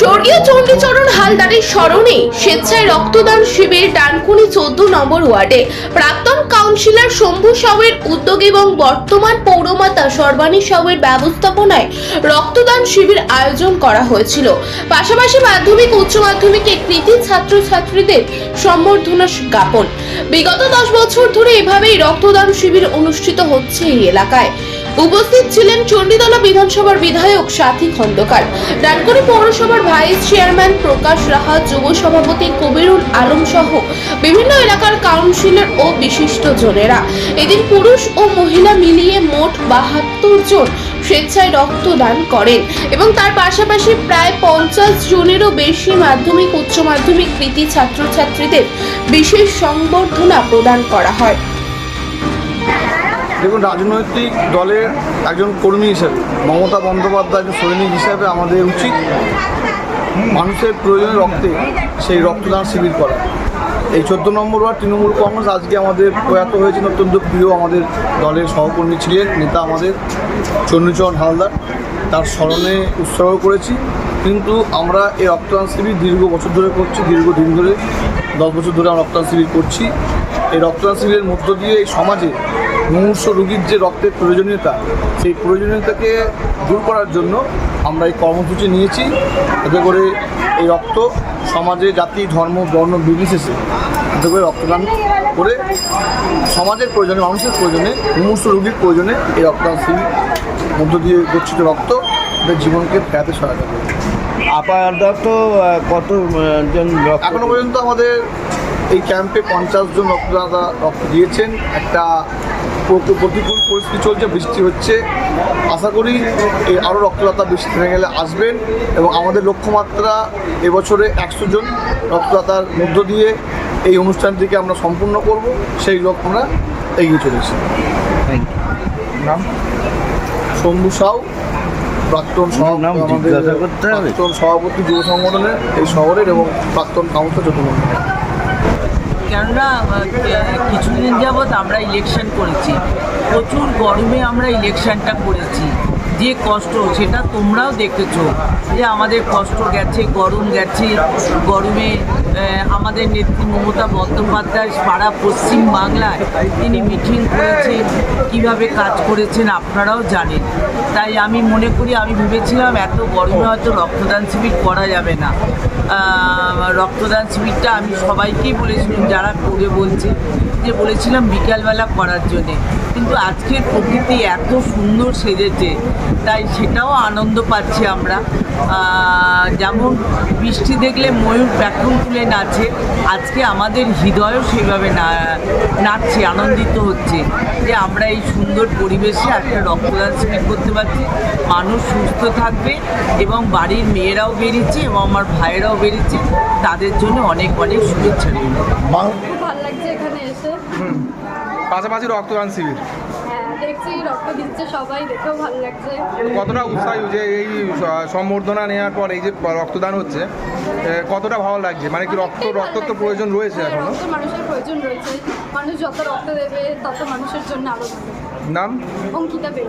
স্বর্গীয় চণ্ডীচরণ হালদারের স্মরণে স্বেচ্ছায় রক্তদান শিবির ডানকুনি চোদ্দ নম্বর ওয়ার্ডে। প্রাক্তন কাউন্সিলর শম্ভু সাউয়ের উদ্যোগ এবং বর্তমান পৌরমাতা সর্বাণী সাউয়ের ব্যবস্থাপনায় রক্তদান শিবির আয়োজন করা হয়েছিল। পাশাপাশি মাধ্যমিক, উচ্চ মাধ্যমিকে কৃতি ছাত্রছাত্রীদের সম্বর্ধনা জ্ঞাপন। বিগত দশ বছর ধরে এভাবেই রক্তদান শিবির অনুষ্ঠিত হচ্ছে এই এলাকায়। উপস্থিত ছিলেন চণ্ডীতলা বিধানসভার বিধায়ক সাথী খন্দকার। ডানকুনি পৌরসভার ভাইস চেয়ারম্যান প্রকাশ রাহা, যুব সভাপতি কবিরুল আলম সহ বিভিন্ন এলাকার কাউন্সিলর ও বিশিষ্ট জনেরা। এদিন পুরুষ ও মহিলা মিলিয়ে মোট বাহাত্তর জন স্বেচ্ছায় রক্তদান করেন এবং তার পাশাপাশি প্রায় পঞ্চাশ জনেরও বেশি মাধ্যমিক, উচ্চ মাধ্যমিক কৃতি ছাত্রছাত্রীদের বিশেষ সংবর্ধনা প্রদান করা হয়। দেখুন, রাজনৈতিক দলের একজন কর্মী হিসেবে, মমতা বন্দ্যোপাধ্যায় একজন সৈনিক হিসেবে আমাদের উচিত মানুষের প্রয়োজনে রক্তে সেই রক্তদান শিবির করা। এই চোদ্দ নম্বর ওয়ার্ড তৃণমূল কংগ্রেস আজকে আমাদের প্রয়াত হয়েছেন অত্যন্ত প্রিয় আমাদের দলের সহকর্মী ছিলেন, নেতা আমাদের চন্দ্রচরণ হালদার। তার স্মরণে উৎসর্গ করেছি। কিন্তু আমরা এই রক্তদান শিবির দীর্ঘ বছর ধরে করছি, দীর্ঘদিন ধরে, দশ বছর ধরে আমরা রক্তদান শিবির করছি। এই রক্তদান শিবিরের মধ্য দিয়ে এই সমাজে মুমূর্ষ রোগীর যে রক্তের প্রয়োজনীয়তা সেই প্রয়োজনীয়তাকে দূর করার জন্য আমরা এই কর্মসূচি নিয়েছি। এতে করে এই রক্ত সমাজে জাতি ধর্ম বর্ণ নির্বিশেষে এতে করে রক্তদান করে সমাজের প্রয়োজনে মানুষের প্রয়োজনে মুমূর্ষ রোগীর প্রয়োজনে এই রক্তদান শিবির মধ্য দিয়ে গচ্ছিত রক্ত তাদের জীবনকে ফেরাতে সহায়তা করে আপাতত আহ, কত জন রক্ত এখনও পর্যন্ত আমাদের এই ক্যাম্পে পঞ্চাশ জন রক্তদাতা রক্ত দিয়েছেন। একটা প্রতিকূল পরিস্থিতি চলছে বৃষ্টি হচ্ছে। আশা করি এই আরও রক্তদাতা বৃষ্টি থেমে গেলে আসবেন এবং আমাদের লক্ষ্যমাত্রা এবছরে একশো জন রক্তদাতার মধ্য দিয়ে এই অনুষ্ঠানটিকে আমরা সম্পূর্ণ করব। সেই লক্ষ্য আমরা এগিয়ে চলেছি. নাম? শম্ভু সাউ প্রাক্তন সভাপতি যুব সংগঠনের এই শহরের এবং প্রাক্তন কাউন্সিলর যদুমন্ডলের কেননা কিছুদিন যাবৎ আমরা ইলেকশন করেছি। প্রচুর গরমে আমরা ইলেকশনটা করেছি। যে কষ্ট সেটা তোমরাও দেখেছ। যে আমাদের কষ্ট গেছে, গরম গেছে, গরমে আমাদের নেত্রী মমতা বন্দ্যোপাধ্যায় সারা পশ্চিম বাংলায় তিনি মিটিং করেছেন, কীভাবে কাজ করেছেন আপনারাও জানেন। তাই আমি মনে করি, আমি ভেবেছিলাম এত গরমে হয়তো রক্তদান শিবির করা যাবে না। রক্তদান শিবিরটা আমি সবাইকেই বলেছিলাম, যারা করে বলছে, যে বলেছিলাম বিকালবেলা করার জন্যে। কিন্তু আজকের প্রকৃতি এত সুন্দর সেজেছে তাই সেটাও আনন্দ পাচ্ছি আমরা। যেমন বৃষ্টি দেখলে ময়ূর প্যাকুন তুলে নাচে আজকে আমাদের হৃদয়ও সেইভাবে না নাচছে আনন্দিত হচ্ছে যে আমরা এই সুন্দর পরিবেশে একটা রক্তদান শিবির করতে পারছি। মানুষ সুস্থ থাকবে এবং বাড়ির মেয়েরাও বেরিয়েছে এবং আমার ভাইয়েরাও বেরিয়েছে। তাদের জন্য অনেক অনেক শুভেচ্ছা রইল। খুব ভালো লাগছে এখানে এসে। পাশাপাশি রক্তদান শিবির। দেখছি রক্ত দিচ্ছে সবাই দেখেও ভালো লাগছে। কতটা উৎসাহী যে এই সম্বর্ধনা নেওয়ার পর এই যে রক্তদান হচ্ছে কতটা ভালো লাগছে? মানে কি রক্ত রক্ত তো প্রয়োজন রয়েছে এখন এখনও? রক্ত মানুষের প্রয়োজন রয়েছে। মানুষ যত রক্ত দেবে তত মানুষের জন্য আরও নাম? অঙ্কিতা বের